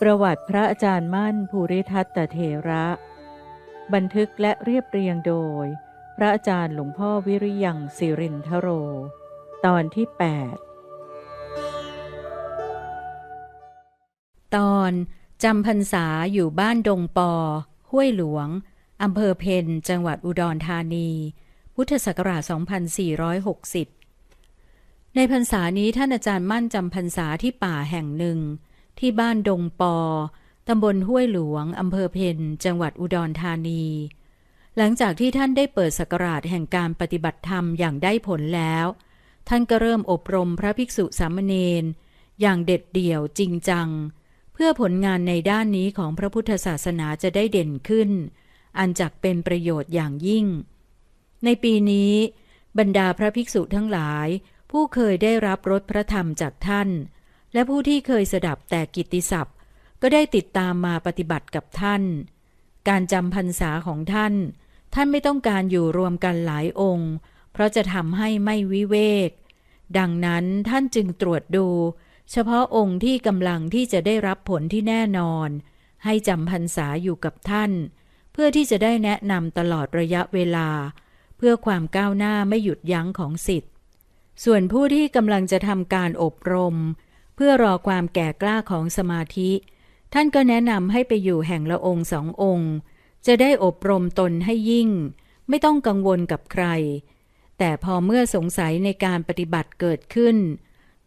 ประวัติพระอาจารย์มั่นภูริทัตตเถระ บันทึกและเรียบเรียงโดย พระอาจารย์หลวงพ่อวิริยังสิรินทโร ตอนที่ตอนจำพรรษาอยู่บ้านดงปอ ห้วยหลวง อำเภอเพนจังหวัดอุดรธานี พุทธศักราช 2460 ในพรรษานี้ท่านอาจารย์มั่นจำพรรษาที่ป่าแห่งหนึ่ง ที่บ้านดงปอ ตำบลห้วยหลวง อำเภอเพนจังหวัดอุดรธานี หลังจากที่ท่านได้เปิดสกราชแห่งการปฏิบัติธรรมอย่างได้ผลแล้ว ท่านก็เริ่มอบรมพระภิกษุสามเณรอย่างเด็ดเดี่ยวจริงจัง เพื่อผลงานในด้านนี้ของพระพุทธศาสนาจะได้เด่นขึ้น อันจักเป็นประโยชน์อย่างยิ่ง ในปีนี้ บรรดาพระภิกษุทั้งหลาย ผู้เคยได้รับรสพระธรรมจากท่าน และผู้ที่เคยสดับแต่กิตติศัพท์ ก็ได้ติดตามมาปฏิบัติกับท่าน การจำพรรษาของท่าน ท่านไม่ต้องการอยู่รวมกันหลายองค์ เพราะจะทำให้ไม่วิเวก ดังนั้นท่านจึงตรวจดู เฉพาะองค์ที่กำลังที่จะได้รับผลที่แน่นอน ให้จำพรรษาอยู่กับท่าน เพื่อที่จะได้แนะนำตลอดระยะเวลา เพื่อความก้าวหน้าไม่หยุดยั้งของสิทธิ์ส่วนผู้ที่กำลังจะทำการอบรม เพื่อรอความแก่กล้าของสมาธิ ท่านก็แนะนำให้ไปอยู่แห่งละองค์สององค์ จะได้อบรมตนให้ยิ่ง ไม่ต้องกังวลกับใคร แต่พอเมื่อสงสัยในการปฏิบัติเกิดขึ้น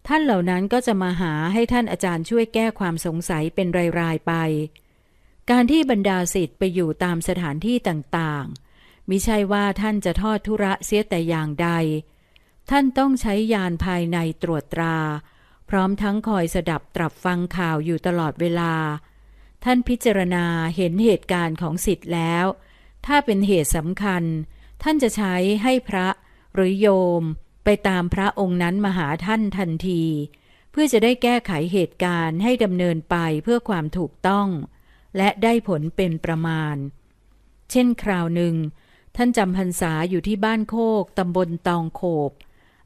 ท่านเหล่านั้นก็จะมาหาให้ท่านอาจารย์ช่วยแก้ความสงสัยเป็นรายๆไป การที่บรรดาสิทธิ์ไปอยู่ตามสถานที่ต่างๆมิใช่ว่าท่านจะทอดทุระเสียแต่อย่างใด ท่านต้องใช้ยานภายในตรวจตรา พร้อมทั้งคอยสดับตรับฟังข่าวอยู่ตลอดเวลา ท่านพิจารณาเห็นเหตุการณ์ของสิทธิ์แล้ว ถ้าเป็นเหตุสำคัญ ท่านจะใช้ให้พระหรือโยมไปตามพระองค์นั้นมาหาท่านทันที เพื่อจะได้แก้ไขเหตุการณ์ให้ดำเนินไปเพื่อความถูกต้อง และได้ผลเป็นประมาณ เช่นคราวหนึ่ง ท่านจำพรรษาอยู่ที่บ้านโคกตำบลตองโขบ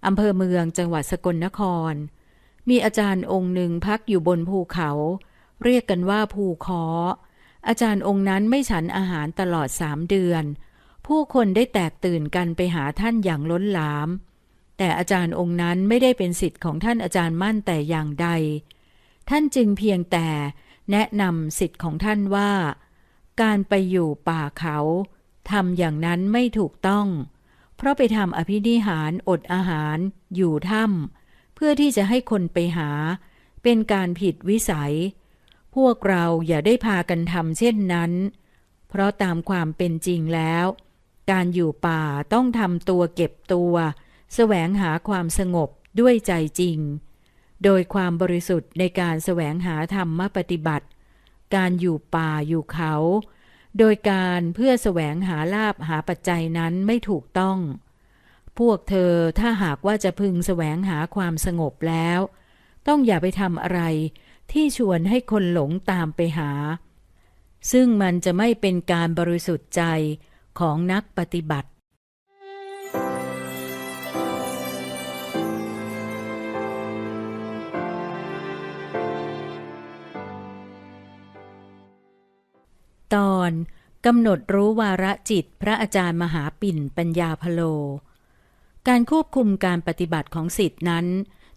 อำเภอเมืองจังหวัดสกลนคร มีอาจารย์องค์หนึ่งพักอยู่บนภูเขา เรียกกันว่าภูคออาจารย์องค์นั้นไม่ฉันอาหารตลอดสามเดือน ผู้คนได้แตกตื่นกันไปหาท่านอย่างล้นหลาม แต่อาจารย์องค์นั้นไม่ได้เป็นสิทธิ์ของท่านอาจารย์มั่นแต่อย่างใด ท่านจึงเพียงแต่แนะนำสิทธิ์ของท่านว่า การไปอยู่ป่าเขาทำอย่างนั้นไม่ถูกต้อง เพราะไปทำอภินิหารอดอาหาร อยู่ถ้ำ เพื่อที่จะให้คนไปหา เป็นการผิดวิสัย พวกเราอย่าได้พากันทำเช่นนั้น เพราะตามความเป็นจริงแล้ว การอยู่ป่าต้องทำตัวเก็บตัว แสวงหาความสงบด้วยใจจริง โดยความบริสุทธิ์ในการแสวงหาธรรมปฏิบัติ การอยู่ป่าอยู่เขา โดยการเพื่อแสวงหาลาบหาปัจจัยนั้นไม่ถูกต้อง พวกเธอถ้าหากว่าจะพึงแสวงหาความสงบแล้ว ต้องอย่าไปทำอะไร ที่ชวนให้คนหลงตามไปหา ซึ่งมันจะไม่เป็นการบริสุทธิ์ใจของนักปฏิบัติตอนกำหนดรู้วาระจิตพระอาจารย์มหาปิ่นปัญญาพโล การควบคุมการปฏิบัติของสิทธินั้น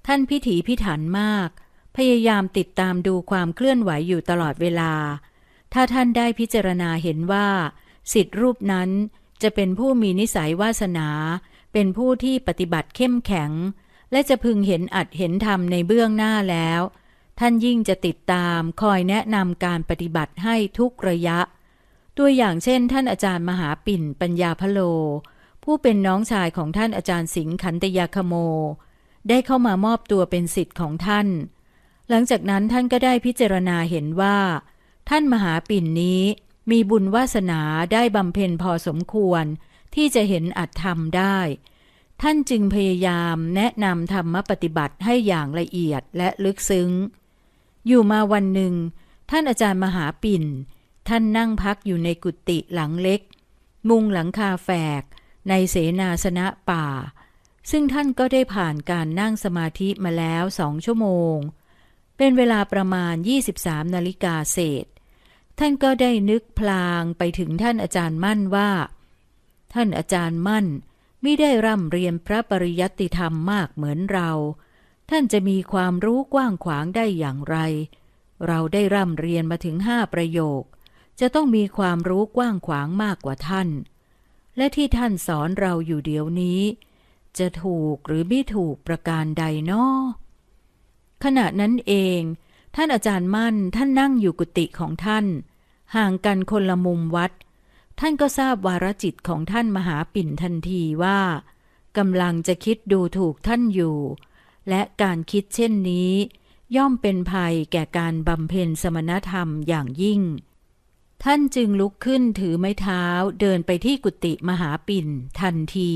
ท่านพิถีพิถันมาก พยายามติดตามดูความเคลื่อนไหวอยู่ตลอดเวลา ถ้าท่านได้พิจารณาเห็นว่า สิทธิรูปนั้นจะเป็นผู้มีนิสัยวาสนา เป็นผู้ที่ปฏิบัติเข้มแข็ง และจะพึงเห็นอัดเห็นธรรมในเบื้องหน้าแล้ว ท่านยิ่งจะติดตามคอยแนะนำการปฏิบัติให้ทุกระยะ ตัวอย่างเช่น ท่านอาจารย์มหาปิ่นปัญญาพโล ผู้เป็นน้องชายของท่านอาจารย์สิงห์ขันตยาคโม ได้เข้ามามอบตัวเป็นสิทธิ์ของท่าน หลังจากนั้นท่านก็ได้พิจารณาเห็นว่า ท่านมหาปิ่นนี้มีบุญวาสนาได้บำเพ็ญพอสมควร ที่จะเห็นอัตธรรมได้ ท่านจึงพยายามแนะนำธรรมปฏิบัติให้อย่างละเอียดและลึกซึ้ง อยู่มาวันหนึ่ง ท่านอาจารย์มหาปิ่น ท่านนั่งพักอยู่ในกุฏิหลังเล็ก มุงหลังคาแฝก ในเสนาสนะป่า ซึ่งท่านก็ได้ผ่านการนั่งสมาธิมาแล้วสองชั่วโมง เป็นเวลาประมาณ 23 นาฬิกาเศษ ท่านก็ได้นึกพลางไปถึงท่านอาจารย์มั่นว่า ท่านอาจารย์มั่นไม่ได้ร่ำเรียนพระปริยัติธรรมมากเหมือนเรา ท่านจะมีความรู้กว้างขวางได้อย่างไร เราได้ร่ำเรียนมาถึงห้าประโยค จะต้องมีความรู้กว้างขวางมากกว่าท่าน และที่ท่านสอนเราอยู่เดี๋ยวนี้ จะถูกหรือไม่ถูกประการใดนอขณะนั้นเอง ท่านอาจารย์มั่นท่านนั่งอยู่กุฏิของท่าน ห่างกันคนละมุมวัด ท่านก็ทราบวารจิตของท่านมหาปิ่นทันทีว่ากำลังจะคิดดูถูกท่านอยู่ และการคิดเช่นนี้ ย่อมเป็นภัยแก่การบำเพ็ญสมณธรรมอย่างยิ่ง ท่านจึงลุกขึ้นถือไม้เท้าเดินไปที่กุฏิมหาปิ่นทันที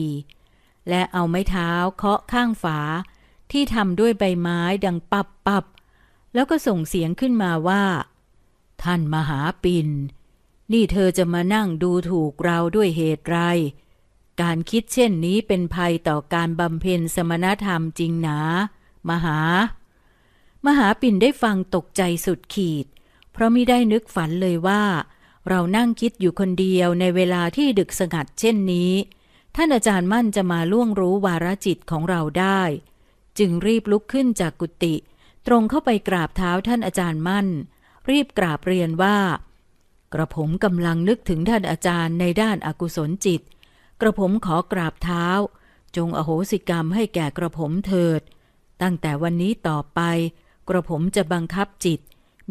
และเอาไม้เท้าเคาะข้างฝา ที่ทำด้วยใบไม้ดังปับปับแล้วก็ส่งเสียงขึ้นมาว่า ท่านมหาปิ่นนี่เธอจะมานั่งดูถูกเราด้วยเหตุไร การคิดเช่นนี้เป็นภัยต่อการบำเพ็ญสมณธรรมจริงหนา มหา มหาปิ่นได้ฟังตกใจสุดขีด เพราะมิได้นึกฝันเลยว่า เรานั่งคิดอยู่คนเดียวในเวลาที่ดึกสงัดเช่นนี้ ท่านอาจารย์มั่นจะมาล่วงรู้วาระจิตของเราได้ จึงรีบลุกขึ้นจากกุฏิตรงเข้าไปกราบเท้าท่านอาจารย์มั่น รีบกราบเรียนว่า กระผมกำลังนึกถึงท่านอาจารย์ในด้านอากุศลจิต กระผมขอกราบเท้า จงอโหสิกรรมให้แก่กระผมเถิด ตั้งแต่วันนี้ต่อไป กระผมจะบังคับจิต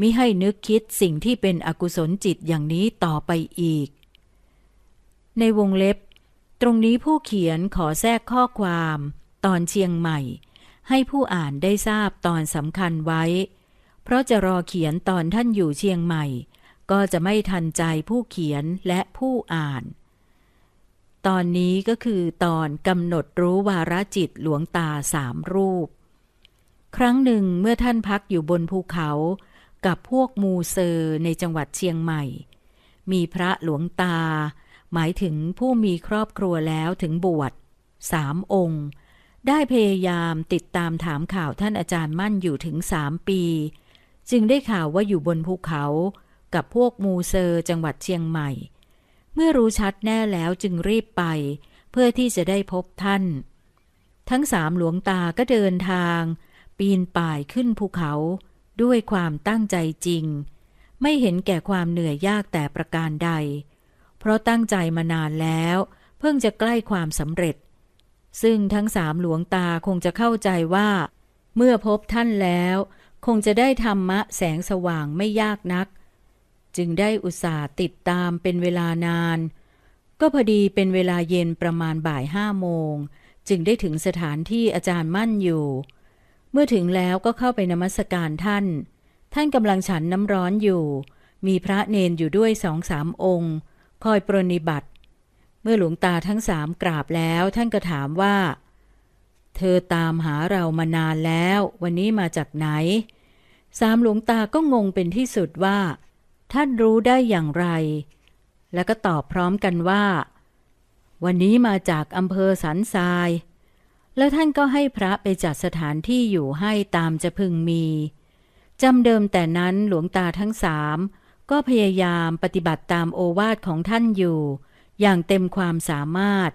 มิให้นึกคิดสิ่งที่เป็นอกุศลจิตอย่างนี้ต่อไปอีก ในวงเล็บ ตรงนี้ผู้เขียนขอแทรกข้อความ ตอนเชียงใหม่ ให้ผู้อ่านได้ทราบตอนสำคัญไว้ เพราะจะรอเขียนตอนท่านอยู่เชียงใหม่ ก็จะไม่ทันใจผู้เขียนและผู้อ่าน ตอนนี้ก็คือตอนกำหนดรู้วาระจิตหลวงตาสามรูป ครั้งหนึ่งเมื่อท่านพักอยู่บนภูเขา กับพวกมูเซอร์ในจังหวัดเชียงใหม่ มีพระหลวงตา หมายถึงผู้มีครอบครัวแล้วถึงบวชสามองค์ ได้พยายามติดตามถามข่าวท่านอาจารย์มั่นอยู่ถึงสามปี จึงได้ข่าวว่าอยู่บนภูเขากับพวกมูเซอร์จังหวัดเชียงใหม่ เมื่อรู้ชัดแน่แล้วจึงรีบไป เพื่อที่จะได้พบท่าน ทั้งสามหลวงตาก็เดินทาง ปีนป่ายขึ้นภูเขา ด้วยความตั้งใจจริง ไม่เห็นแก่ความเหนื่อยยากแต่ประการใด เพราะตั้งใจมานานแล้ว เพิ่งจะใกล้ความสำเร็จ ซึ่งทั้งสามหลวงตาคงจะเข้าใจว่า เมื่อพบท่านแล้ว คงจะได้ธรรมะแสงสว่างไม่ยากนัก จึงได้อุตส่าห์ติดตามเป็นเวลานาน ก็พอดีเป็นเวลาเย็นประมาณบ่ายห้าโมง จึงได้ถึงสถานที่อาจารย์มั่นอยู่ เมื่อถึงแล้วก็เข้าไปนมัสการท่าน ท่านกำลังฉันน้ำร้อนอยู่ มีพระเนนอยู่ด้วยสองสามองค์ คอยปรนิบัติ เมื่อหลวงตาทั้งสามกราบแล้วท่านก็ถามว่า เธอตามหาเรามานานแล้ว วันนี้มาจากไหน สามหลวงตาก็งงเป็นที่สุดว่า ท่านรู้ได้อย่างไร แล้วก็ตอบพร้อมกันว่า วันนี้มาจากอำเภอสันทราย แล้วท่านก็ให้พระไปจัดสถานที่อยู่ให้ตามจะพึงมีจำเดิมแต่นั้นหลวงตาทั้งสามก็พยายามปฏิบัติตามโอวาทของท่านอยู่ อย่างเต็มความสามารถ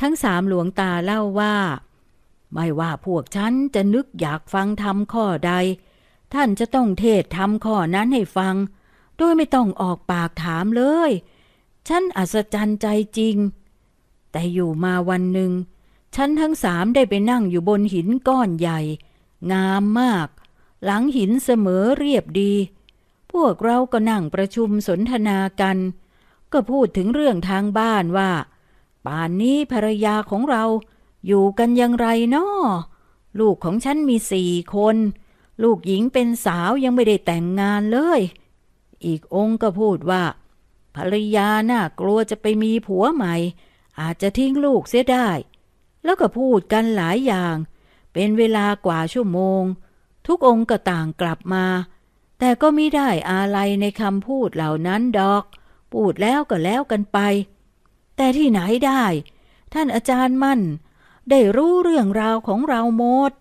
ทั้งสามหลวงตาเล่าว่า ไม่ว่าพวกฉันจะนึกอยากฟังทำข้อใด ท่านจะต้องเทศทำข้อนั้นให้ฟัง โดยไม่ต้องออกปากถามเลย ฉันอัศจรรย์ใจจริง แต่อยู่มาวันหนึ่ง ฉันทั้งสามได้ไปนั่งอยู่บนหินก้อนใหญ่ งามมาก หลังหินเสมอเรียบดี พวกเราก็นั่งประชุมสนทนากัน ก็พูดถึงเรื่องทางบ้านว่า ป่านนี้ภรรยาของเราอยู่กันอย่างไรนาะลูกของฉันมีสี่คน ลูกหญิงเป็นสาวยังไม่ได้แต่งงานเลย อีกองค์ก็พูดว่า ภรรยาน่ากลัวจะไปมีผัวใหม่ อาจจะทิ้งลูกเสียได้ แล้วก็พูดกันหลายอย่าง เป็นเวลากว่าชั่วโมง ทุกองค์ก็ต่างกลับมา แต่ก็ไม่ได้อะไรในคำพูดเหล่านั้นดอก พูดแล้วก็แล้วกันไป แต่ที่ไหนได้ ท่านอาจารย์มั่น ได้รู้เรื่องราวของเราหมด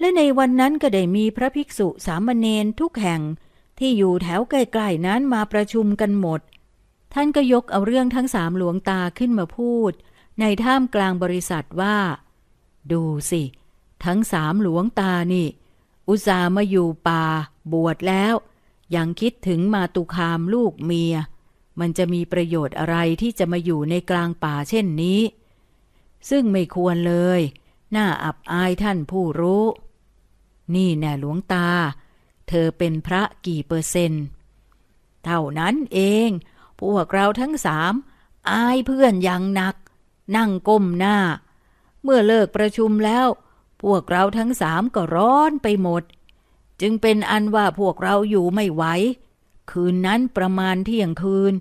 และในวันนั้นก็ได้มีพระภิกษุสามเณรทุกแห่งที่อยู่แถวใกล้ๆนั้นมาประชุมกันหมด ท่านก็ยกเอาเรื่องทั้งสามหลวงตาขึ้นมาพูด ในท่ามกลางบริษัทว่า ดูสิ ทั้งสามหลวงตานี่ อุตส่าห์มาอยู่ป่า บวชแล้ว ยังคิดถึงมาตุคามลูกเมีย มันจะมีประโยชน์อะไรที่จะมาอยู่ในกลางป่าเช่นนี้ ซึ่งไม่ควรเลย น่าอับอายท่านผู้รู้ นี่แน่หลวงตา เธอเป็นพระกี่เปอร์เซนต์เท่านั้นเอง พวกเราทั้งสามอายเพื่อนอย่างหนัก นั่งก้มหน้า เมื่อเลิกประชุมแล้ว พวกเราทั้งสามก็ร้อนไปหมด จึงเป็นอันว่าพวกเราอยู่ไม่ไหว คืนนั้นประมาณเที่ยงคืน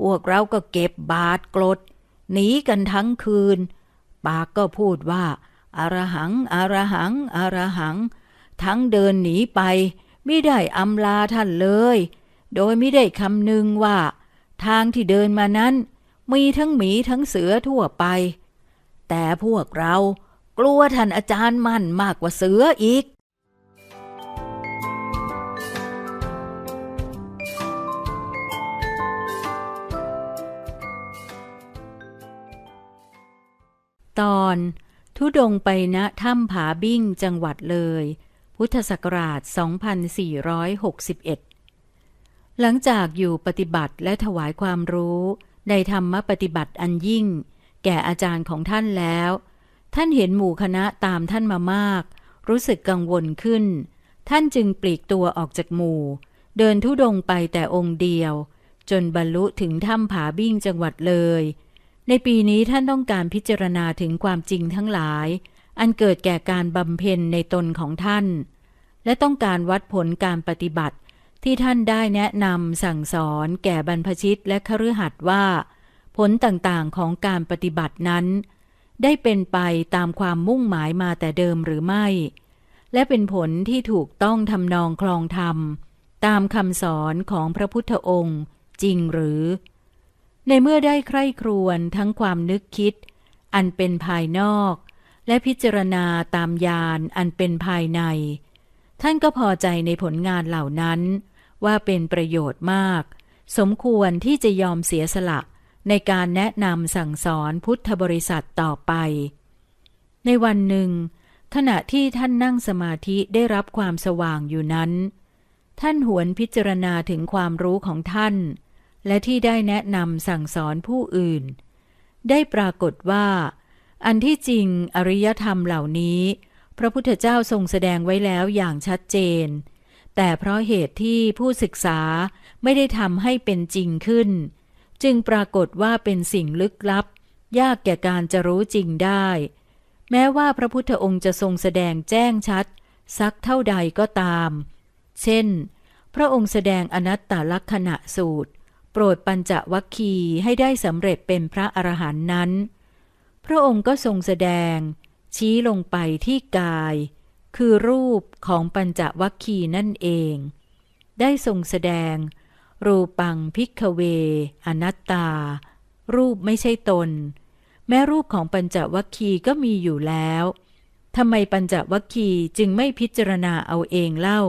พวกเราก็เก็บบาดกรดหนีกันทั้งคืน ปากก็พูดว่าอารหังอารหังอารหัง ทั้งเดินหนีไป ไม่ได้อำลาท่านเลย โดยไม่ได้คำนึงว่า ทางที่เดินมานั้น มีทั้งหมีทั้งเสือทั่วไป แต่พวกเรากลัวท่านอาจารย์มั่นมากกว่าเสืออีก ตอนทุดงไปณถ้ำผาบิ้งจังหวัดเลย พุทธศักราช 2461 หลังจากอยู่ปฏิบัติและถวายความรู้ ในธรรมปฏิบัติอันยิ่ง แก่อาจารย์ของท่านแล้ว ท่านเห็นหมู่คณะตามท่านมามาก รู้สึกกังวลขึ้น ท่านจึงปลีกตัวออกจากหมู่ เดินทุดงไปแต่องค์เดียว จนบรรลุถึงถ้ำผาบิ้งจังหวัดเลย ในปีนี้ท่านต้องการพิจารณาถึงความจริงทั้งหลาย อันเกิดแก่การบำเพ็ญในตนของท่าน และต้องการวัดผลการปฏิบัติ ที่ท่านได้แนะนำสั่งสอนแก่บรรพชิตและคฤหัสถ์ว่า ผลต่างๆของการปฏิบัตินั้น ได้เป็นไปตามความมุ่งหมายมาแต่เดิมหรือไม่ และเป็นผลที่ถูกต้องทำนองคลองธรรม ตามคำสอนของพระพุทธองค์จริงหรือ ในเมื่อได้ใคร่ครวญทั้งความนึกคิด อันเป็นภายนอก และพิจารณาตามยานอันเป็นภายใน ท่านก็พอใจในผลงานเหล่านั้น ว่าเป็นประโยชน์มาก สมควรที่จะยอมเสียสละในการแนะนำสั่งสอนพุทธบริษัทต่อไป ในวันหนึ่ง ขณะที่ท่านนั่งสมาธิได้รับความสว่างอยู่นั้น ท่านหวนพิจารณาถึงความรู้ของท่าน และที่ได้แนะนำสั่งสอนผู้อื่น ได้ปรากฏว่า อันที่จริงอริยธรรมเหล่านี้ พระพุทธเจ้าทรงแสดงไว้แล้วอย่างชัดเจน แต่เพราะเหตุที่ผู้ศึกษาไม่ได้ทำให้เป็นจริงขึ้น จึงปรากฏว่าเป็นสิ่งลึกลับ ยากแก่การจะรู้จริงได้ แม้ว่าพระพุทธองค์จะทรงแสดงแจ้งชัด สักเท่าใดก็ตาม เช่น พระองค์แสดงอนัตตลักษณะสูตร โปรดปัญจวัคคีให้ได้สำเร็จเป็นพระอรหันต์นั้น พระองค์ก็ทรงแสดง ชี้ลงไปที่กาย คือรูปของปัญจวัคคีย์นั่นเอง ได้ทรงแสดง รูปังพิกเว อนัตตา รูปไม่ใช่ตน แม้รูปของปัญจวัคคีย์ก็มีอยู่แล้วทำไมปัญจวัคคีย์จึงไม่พิจารณาเอาเองเล่า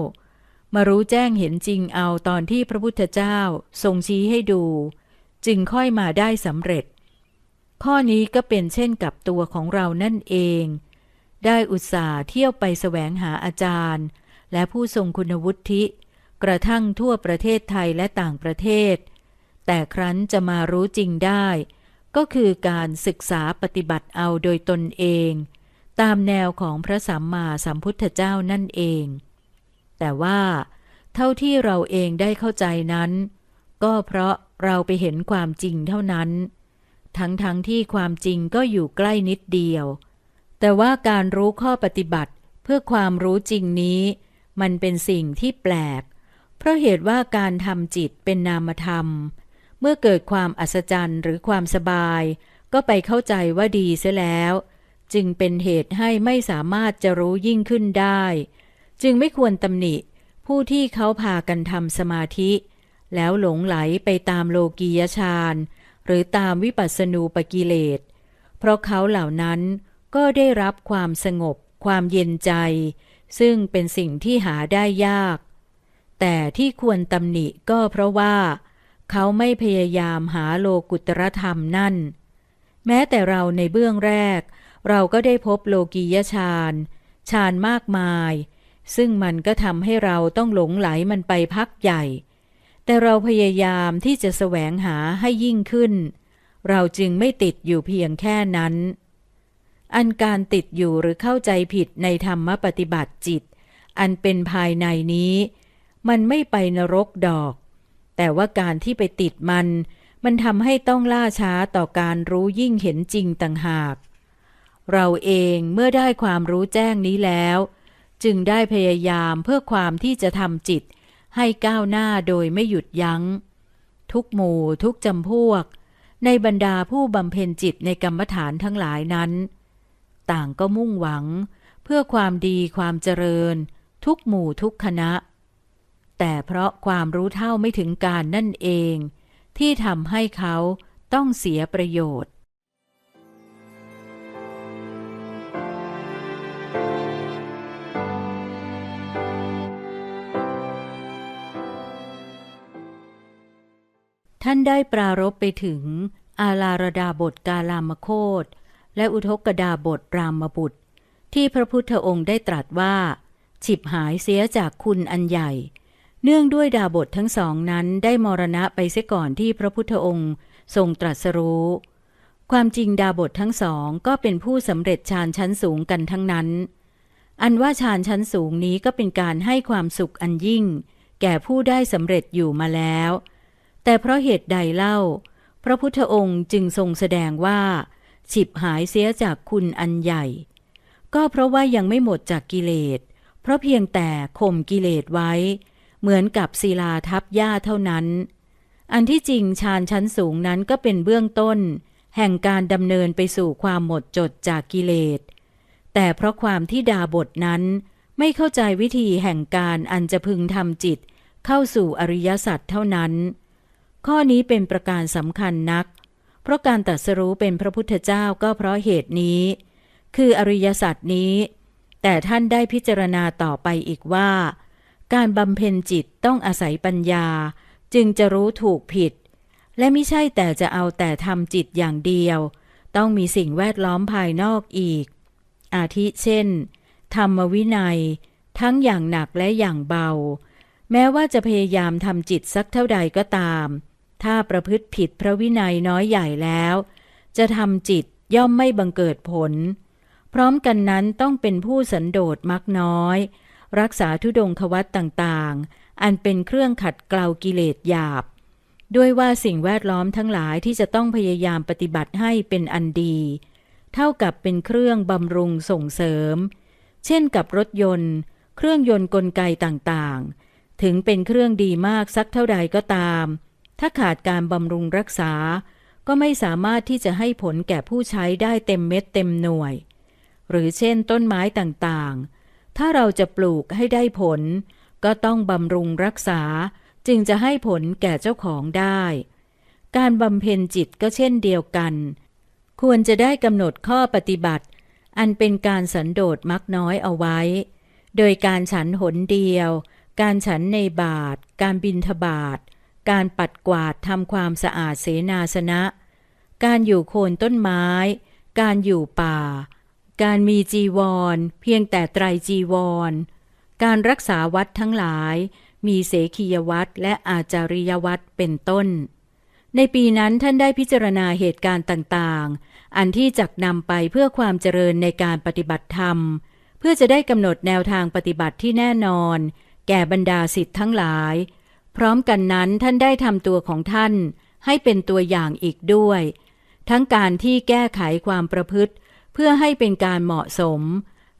มารู้แจ้งเห็นจริงเอาตอนที่พระพุทธเจ้าทรงชี้ให้ดู จึงค่อยมาได้สำเร็จ ข้อนี้ก็เป็นเช่นกับตัวของเรานั่นเอง ได้อุตส่าห์เที่ยวไปแสวงหาอาจารย์ และผู้ทรงคุณวุฒิ กระทั่งทั่วประเทศไทยและต่างประเทศ แต่ครั้นจะมารู้จริงได้ ก็คือการศึกษาปฏิบัติเอาโดยตนเอง ตามแนวของพระสัมมาสัมพุทธเจ้านั่นเอง แต่ว่า เท่าที่เราเองได้เข้าใจนั้น ก็เพราะเราไปเห็นความจริงเท่านั้น ทั้งๆทที่ความจริงก็อยู่ใกล้นิดเดียว แต่ว่าการรู้ข้อปฏิบัติเพื่อความรู้จริงนี้ มันเป็นสิ่งที่แปลก เพราะเหตุว่าการทำจิตเป็นนามธรรม เมื่อเกิดความอัศจรรย์หรือความสบาย ก็ไปเข้าใจว่าดีเสียแล้ว จึงเป็นเหตุให้ไม่สามารถจะรู้ยิ่งขึ้นได้ จึงไม่ควรตำหนิ ผู้ที่เขาพากันทำสมาธิ แล้วหลงไหลไปตามโลกียฌานหรือตามวิปัสสนูปกิเลสเพราะเขาเหล่านั้น ก็ได้รับความสงบ ความเย็นใจ ซึ่งเป็นสิ่งที่หาได้ยาก แต่ที่ควรตำหนิก็เพราะว่า เขาไม่พยายามหาโลกุตรธรรมนั่น แม้แต่เราในเบื้องแรก เราก็ได้พบโลกียฌานฌานมากมาย ซึ่งมันก็ทำให้เราต้องหลงไหลมันไปพักใหญ่ แต่เราพยายามที่จะแสวงหาให้ยิ่งขึ้น เราจึงไม่ติดอยู่เพียงแค่นั้น อันการติดอยู่หรือเข้าใจผิดในธรรมปฏิบัติจิต อันเป็นภายในนี้ มันไม่ไปนรกดอก แต่ว่าการที่ไปติดมัน มันทำให้ต้องล่าช้าต่อการรู้ยิ่งเห็นจริงต่างหาก เราเองเมื่อได้ความรู้แจ้งนี้แล้ว จึงได้พยายามเพื่อความที่จะทำจิต ให้ก้าวหน้าโดยไม่หยุดยัง้ง ทุกหมู่ทุกจำพวก ในบรรดาผู้บำเพ็ญจิตในกรรมฐานทั้งหลายนั้น ต่างก็มุ่งหวัง เพื่อความดีความเจริญ ทุกหมู่ทุกคณะ แต่เพราะความรู้เท่าไม่ถึงการนั่นเอง ที่ทำให้เขาต้องเสียประโยชน์ท่านได้ปรารบไปถึงอาลารดาบทกาลามโคต และอุทกดาบทรามบุตร ที่พระพุทธองค์ได้ตรัสว่า ฉิบหายเสียจากคุณอันใหญ่ เนื่องด้วยดาบททั้งสองนั้นได้มรณะไปเสียก่อนที่พระพุทธองค์ทรงตรัสรู้ ความจริงดาบททั้งสองก็เป็นผู้สำเร็จฌานชั้นสูงกันทั้งนั้น อันว่าฌานชั้นสูงนี้ก็เป็นการให้ความสุขอันยิ่ง แก่ผู้ได้สำเร็จอยู่มาแล้ว แต่เพราะเหตุใดเล่า พระพุทธองค์จึงทรงแสดงว่า ฉิบหายเสียจากคุณอันใหญ่ ก็เพราะว่ายังไม่หมดจากกิเลส เพราะเพียงแต่ข่มกิเลสไว้ เหมือนกับศิลาทับหญ้าเท่านั้น อันที่จริงฌานชั้นสูงนั้นก็เป็นเบื้องต้น แห่งการดำเนินไปสู่ความหมดจดจากกิเลส แต่เพราะความที่ดาบทนั้น ไม่เข้าใจวิธีแห่งการอันจะพึงทำจิต เข้าสู่อริยสัจเท่านั้น ข้อนี้เป็นประการสำคัญนัก เพราะการตรัสรู้เป็นพระพุทธเจ้าก็เพราะเหตุนี้ คืออริยสัจนี้ แต่ท่านได้พิจารณาต่อไปอีกว่า การบำเพ็ญจิตต้องอาศัยปัญญา จึงจะรู้ถูกผิด และไม่ใช่แต่จะเอาแต่ทำจิตอย่างเดียว ต้องมีสิ่งแวดล้อมภายนอกอีก อาทิเช่น ธรรมวินัย ทั้งอย่างหนักและอย่างเบา แม้ว่าจะพยายามทำจิตสักเท่าใดก็ตาม ถ้าประพฤติผิดพระวินัยน้อยใหญ่แล้ว จะทำจิตย่อมไม่บังเกิดผล พร้อมกันนั้นต้องเป็นผู้สันโดษมักน้อย รักษาทุดงควัตต่างๆ อันเป็นเครื่องขัดเกลากิเลสหยาบ ด้วยว่าสิ่งแวดล้อมทั้งหลายที่จะต้องพยายามปฏิบัติให้เป็นอันดี เท่ากับเป็นเครื่องบำรุงส่งเสริม เช่นกับรถยนต์ เครื่องยนต์กลไกต่างๆ ถึงเป็นเครื่องดีมากสักเท่าใดก็ตาม ถ้าขาดการบำรุงรักษา ก็ไม่สามารถที่จะให้ผลแก่ผู้ใช้ได้เต็มเม็ดเต็มหน่วย หรือเช่นต้นไม้ต่างๆ ถ้าเราจะปลูกให้ได้ผล ก็ต้องบำรุงรักษาจึงจะให้ผลแก่เจ้าของได้ การบำเพ็ญจิตก็เช่นเดียวกัน ควรจะได้กำหนดข้อปฏิบัติ อันเป็นการสันโดษมักน้อยเอาไว้ โดยการฉันหนเดียว การฉันในบาท การบินทบาท การปัดกวาดทำความสะอาดเสนาสนะ การอยู่โคนต้นไม้ การอยู่ป่า การมีจีวร เพียงแต่ไตรจีวร การรักษาวัดทั้งหลาย มีเสขียวัดและอาจาริยวัดเป็นต้น ในปีนั้นท่านได้พิจารณาเหตุการณ์ต่างๆ อันที่จักนำไปเพื่อความเจริญในการปฏิบัติธรรม เพื่อจะได้กำหนดแนวทางปฏิบัติที่แน่นอน แก่บรรดาสิทธิ์ทั้งหลาย พร้อมกันนั้นท่านได้ทำตัวของท่านให้เป็นตัวอย่างอีกด้วย ทั้งการที่แก้ไขความประพฤติ เพื่อให้เป็นการเหมาะสม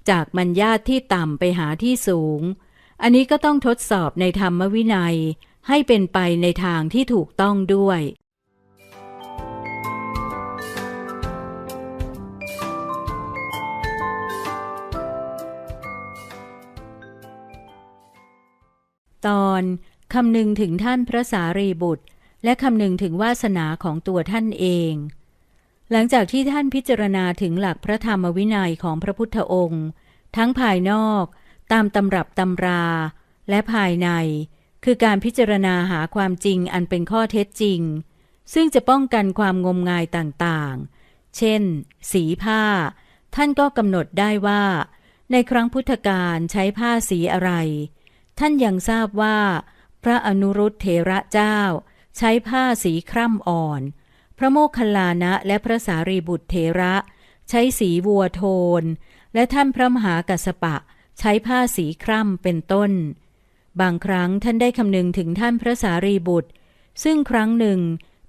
จากมัญญาติที่ต่ำไปหาที่สูง อันนี้ก็ต้องทดสอบในธรรมวินัย ให้เป็นไปในทางที่ถูกต้องด้วยตอน คำนึงถึงท่านพระสารีบุตร และคำนึงถึงวาสนาของตัวท่านเอง หลังจากที่ท่านพิจารณาถึงหลักพระธรรมวินัยของพระพุทธองค์ ทั้งภายนอกตามตำรับตำรา และภายใน คือการพิจารณาหาความจริงอันเป็นข้อเท็จจริง ซึ่งจะป้องกันความงมงายต่างๆ เช่น สีผ้า ท่านก็กำหนดได้ว่า ในครั้งพุทธกาลใช้ผ้าสีอะไร ท่านยังทราบว่า พระอนุรุตเถระเจ้า ใช้ผ้าสีคร่ำอ่อน พระโมคคัลลานะและพระสารีบุตรเถระ ใช้สีวัวโทน และท่านพระมหากัสสปะ ใช้ผ้าสีคร่ำเป็นต้น บางครั้งท่านได้คำนึงถึงท่านพระสารีบุตร ซึ่งครั้งหนึ่ง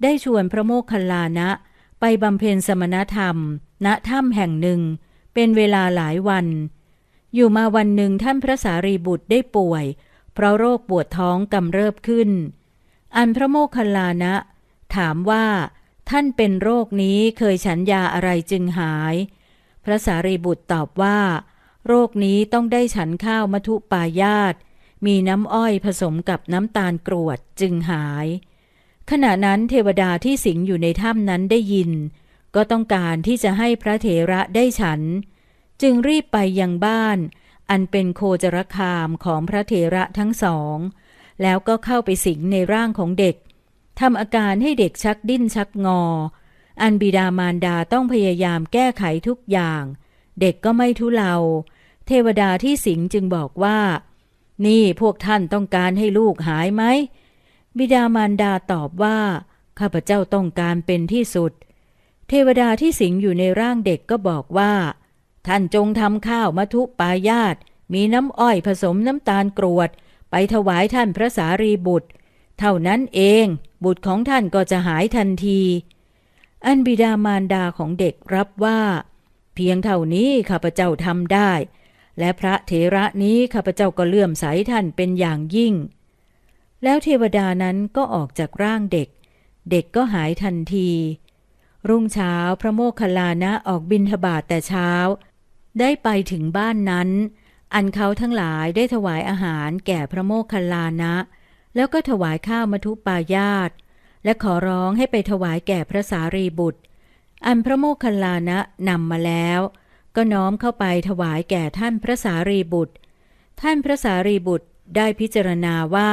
ได้ชวนพระโมคคัลลานะไปบำเพ็ญสมณธรรม ณถ้ำแห่งหนึ่ง เป็นเวลาหลายวัน อยู่มาวันหนึ่งท่านพระสารีบุตรได้ป่วย เพราะโรคปวดท้องกำเริบขึ้น อันพระโมคคัลลานะ ถามว่า ท่านเป็นโรคนี้เคยฉันยาอะไรจึงหาย พระสารีบุตรตอบว่า โรคนี้ต้องได้ฉันข้าวมัทุปายาต มีน้ำอ้อยผสมกับน้ำตาลกรวดจึงหาย ขณะนั้นเทวดาที่สิงอยู่ในถ้ำนั้นได้ยิน ก็ต้องการที่จะให้พระเถระได้ฉัน จึงรีบไปยังบ้าน อันเป็นโคจรคามของพระเถระทั้งสอง แล้วก็เข้าไปสิงในร่างของเด็กทำอาการให้เด็กชักดิ้นชักงอ อันบิดามารดาต้องพยายามแก้ไขทุกอย่าง เด็กก็ไม่ทุเลา เทวดาที่สิงจึงบอกว่า นี่พวกท่านต้องการให้ลูกหายไหม บิดามารดาตอบว่า ข้าพเจ้าต้องการเป็นที่สุด เทวดาที่สิงอยู่ในร่างเด็กก็บอกว่า ท่านจงทำข้าวมัทุปายาต มีน้ำอ้อยผสมน้ำตาลกรวด ไปถวายท่านพระสารีบุตร เท่านั้นเอง บุตรของท่านก็จะหายทันที อันบิดามารดาของเด็กรับว่า เพียงเท่านี้ข้าพเจ้าทำได้ และพระเถระนี้ข้าพเจ้าก็เลื่อมใสท่านเป็นอย่างยิ่ง แล้วเทวดานั้นก็ออกจากร่างเด็ก เด็กก็หายทันที รุ่งเช้าพระโมคคัลลานะออกบินทบาทแต่เช้า ได้ไปถึงบ้านนั้น อันเขาทั้งหลายได้ถวายอาหารแก่พระโมคคัลลานะ แล้วก็ถวายข้าวมัทุปายาต และขอร้องให้ไปถวายแก่พระสารีบุตร อันพระโมคคัลลานะนำมาแล้ว ก็น้อมเข้าไปถวายแก่ท่านพระสารีบุตร ท่านพระสารีบุตรได้พิจารณาว่า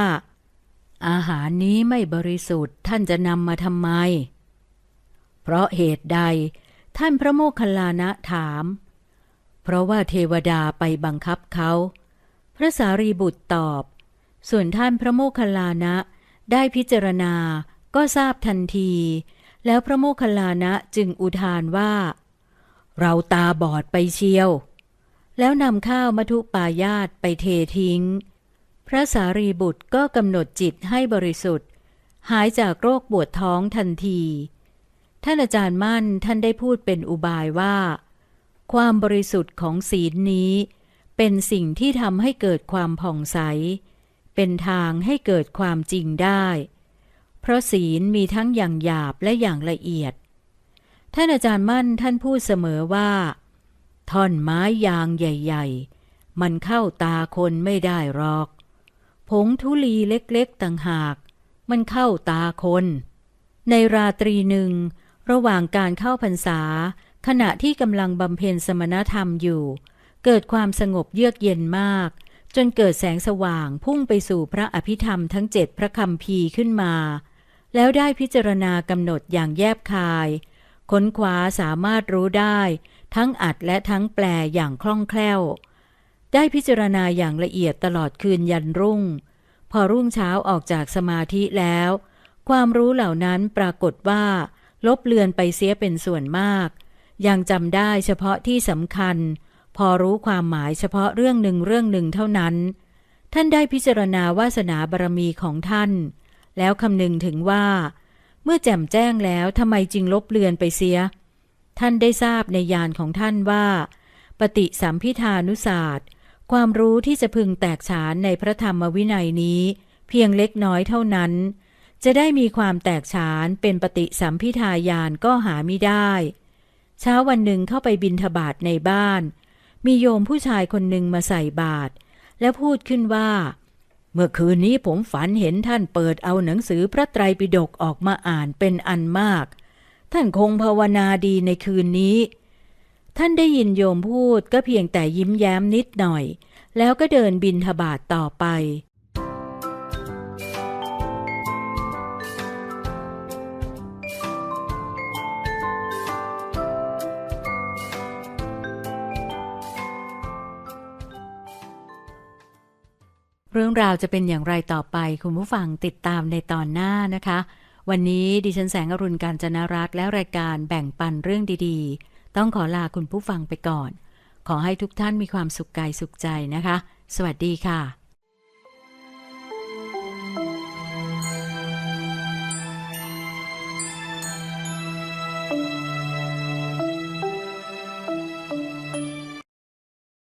อาหารนี้ไม่บริสุทธิ์ท่านจะนำมาทำไม เพราะเหตุใด ท่านพระโมคคัลลานะถาม เพราะว่าเทวดาไปบังคับเขา พระสารีบุตรตอบ ส่วนท่านพระโมคคัลลานะ ได้พิจารณาก็ทราบทันที แล้วพระโมคคัลลานะจึงอุทานว่า เราตาบอดไปเชียว แล้วนำข้าวมัทุปายาตไปเททิ้ง พระสารีบุตรก็กำหนดจิตให้บริสุทธิ์ หายจากโรคปวดท้องทันที ท่านอาจารย์มั่นท่านได้พูดเป็นอุบายว่า ความบริสุทธิ์ของศีลนี้ เป็นสิ่งที่ทำให้เกิดความผ่องใส เป็นทางให้เกิดความจริงได้ เพราะศีลมีทั้งอย่างหยาบและอย่างละเอียด ท่านอาจารย์มั่นท่านพูดเสมอว่า ท่อนไม้ยางใหญ่ ๆ มันเข้าตาคนไม่ได้หรอก ผงทุลีเล็กๆต่างหาก มันเข้าตาคน ในราตรีหนึ่ง ระหว่างการเข้าพรรษา ขณะที่กำลังบำเพ็ญสมณธรรมอยู่ เกิดความสงบเยือกเย็นมาก จนเกิดแสงสว่างพุ่งไปสู่พระอภิธรรมทั้งเจ็ดพระคำพีขึ้นมา แล้วได้พิจารณากำหนดอย่างแยบคาย ค้นคว้าสามารถรู้ได้ ทั้งอัดและทั้งแปลอย่างคล่องแคล่ว ได้พิจารณาอย่างละเอียดตลอดคืนยันรุ่ง พอรุ่งเช้าออกจากสมาธิแล้ว ความรู้เหล่านั้นปรากฏว่า ลบเลือนไปเสียเป็นส่วนมาก ยังจำได้เฉพาะที่สำคัญ พอรู้ความหมายเฉพาะเรื่องหนึ่งเรื่องหนึ่งเท่านั้น ท่านได้พิจารณาวาสนาบารมีของท่าน แล้วคำนึงถึงว่า เมื่อแจ่มแจ้งแล้วทำไมจึงลบเลือนไปเสีย ท่านได้ทราบในญาณของท่านว่า ปฏิสัมพิธานุศาสตร์ ความรู้ที่จะพึงแตกฉานในพระธรรมวินัยนี้ เพียงเล็กน้อยเท่านั้นจะได้มีความแตกฉานเป็นปฏิสัมพิทายานก็หาไม่ได้ เช้าวันหนึ่งเข้าไปบินทบาทในบ้าน มีโยมผู้ชายคนหนึ่งมาใส่บาตรแล้วพูดขึ้นว่า เมื่อคืนนี้ผมฝันเห็นท่านเปิดเอาหนังสือพระไตรปิฎกออกมาอ่านเป็นอันมาก ท่านคงภาวนาดีในคืนนี้ ท่านได้ยินโยมพูดก็เพียงแต่ยิ้มแย้มนิดหน่อย แล้วก็เดินบินทบาทต่อไป รื่องราวจะเป็นอย่างไรต่อไป คุณผู้ฟังติดตามในตอนหน้านะคะ วันนี้ดิฉันแสงอรุณการจนรัตน์และรายการแบ่งปันเรื่องดีๆ ต้องขอลาคุณผู้ฟังไปก่อน ขอให้ทุกท่านมีความสุขกายสุขใจนะคะ สวัสดีค่ะ